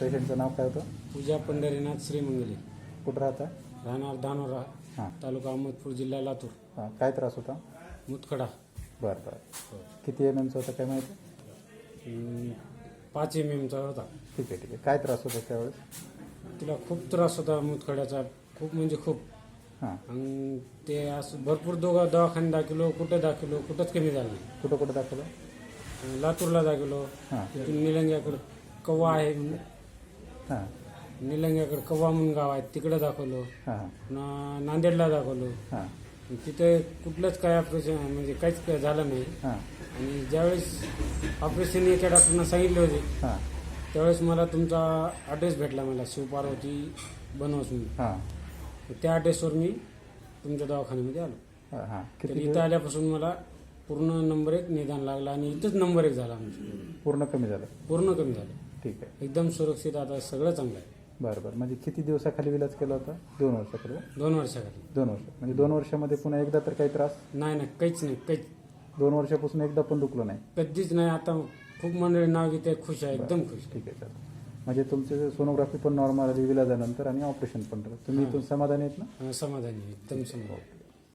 पेशंटचं नाव काय होतं? पूजा पंढरीनाथ श्रीमंगली. कुठं राहता? राहणार धानोरा हां. तालुका अहमदपूर जिल्हा लातूर. हां काय त्रास होता? मुतखडा. बरं बरं. किती एम एमचा होता काय माहिती? अं, पाच एम एमचा होता. ठीक आहे ठीक आहे. काय त्रास होता त्यावेळेस? तिला खूप त्रास होता मुतखड्याचा. खूप म्हणजे खूप. हां. आणि ते असं भरपूर दोघं दवाखाने दाखवलो कुठं दाखवलो कुठंच कमी झालं नाही. कुठं कुठं दाखवलं? अं, लातूरला दाखवलो हां. तिथून निलंग्याकडे. कव्वा आहे हां. निलंग्याकडे कव्वा म्हणून गाव आहे तिकडे दाखवलो. हां. पुन्हा नांदेडला दाखवलो. हां. तिथे कुठलंच काय ऑपरेशन म्हणजे काहीच काय झालं नाही. हां. आणि ज्यावेळेस ऑपरेशन एका डॉक्टरना सांगितले होते हां. त्यावेळेस मला तुमचा ॲड्रेस भेटला मला शिवपार्वती बनवस म्हणून. हां. त्या ॲड्रेसवर मी तुमच्या दवाखान्यामध्ये आलो. हां हां. तर किती इथं आल्यापासून मला पूर्ण नंबर एक निदान लागला आणि इथंच नंबर एक झाला आमचं. पूर्ण कमी झालं. पूर्ण कमी झालं. ठीक आहे. एकदम सुरक्षित आता सगळं चांगलं आहे. बरं बरं. म्हणजे किती दिवसाखाली विलाज केला होता? दोन वर्षाखाली? दोन वर्षाखाली. दोन वर्ष. म्हणजे दोन वर्षामध्ये पुन्हा एकदा तर काही त्रास? नाही नाही. काहीच नाही. काहीच. दोन वर्षापासून एकदा पण दुखलं नाही? कधीच नाही. आता खूप मंडळी नाव घेते. खुश आहे. एकदम खुश. ठीक आहे चालेल. म्हणजे तुमचे सोनोग्राफी पण नॉर्मल आली विलाजानंतर आणि ऑपरेशन पण. झालं तुम्ही इथून समाधानी आहेत ना? समाधानी आहे, एकदम समाधानी